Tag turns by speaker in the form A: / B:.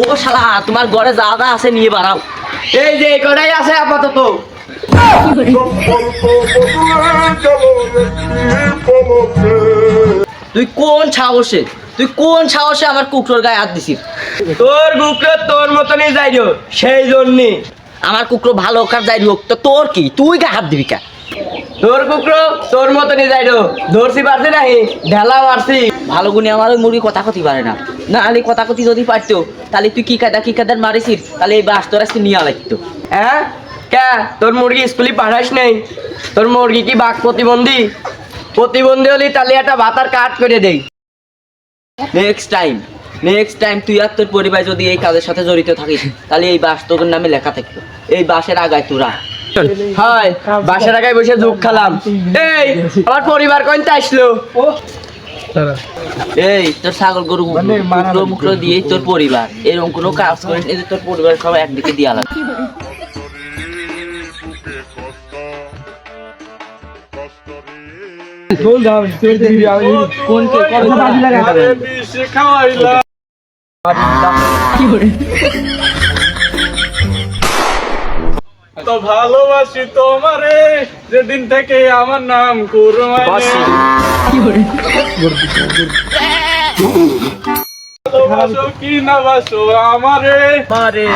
A: ও শালা তোমার ঘরে যা যা আছে নিয়ে বাড়াও।
B: এই যে এই কটাই আছে আপাতত।
A: তুই কোন সাহসে তুই কোন সাহসে আমার কুকুরের গায়ে হাত দিছিস?
B: তোর কুকুর তোর মতনই যাই সেই জন্যে।
A: আমার কুকুর ভালো কাজ যাই হোক তো তোর কি? তুই গায়ে হাত দিবি কা?
B: তোর কুকরো তোর মতনই যাই ধরছি পারছি নাহি ঢেলা মারছি।
A: ভালো গুণে আমার ওই মুরগি কথা কথি পারে না। না আলি কথা কথি যদি পারতো তাহলে তুই কি কাদা কি কাদার মারিছিস তাহলে এই বাস তোর আজকে নিয়ে লাগতো।
B: হ্যাঁ? কে? তোর মুরগি স্কুলে পাঠাস নেই? তোর মুরগি কি বাঘ প্রতিবন্ধী? প্রতিবন্ধী হলি তাহলে একটা ভাতার কাট করে দেই।
A: নেক্সট টাইম নেক্সট টাইম তুই আর তোর পরিবার যদি এই কাজের সাথে জড়িত থাকিস তাহলে এই বাস তোর নামে লেখা থাকতো। এই বাসের আগায় তোরা।
B: হয় বাসের আগায় বসে দুঃখ খালাম। এই আমার পরিবার কইতে আসলো?
A: এই তোর ছাগল গরু মুখলো মুখলো দিয়ে তোর পরিবার। এরকম কোনো কাজ করিস এই তোর পরিবার সবাই একদিকে দিয়া লাগে
C: তো ভালোবাসি তোমারে যেদিন থেকে আমার নাম কুরমানি ভালোবাসো কি না বাসো আমারে
A: মারে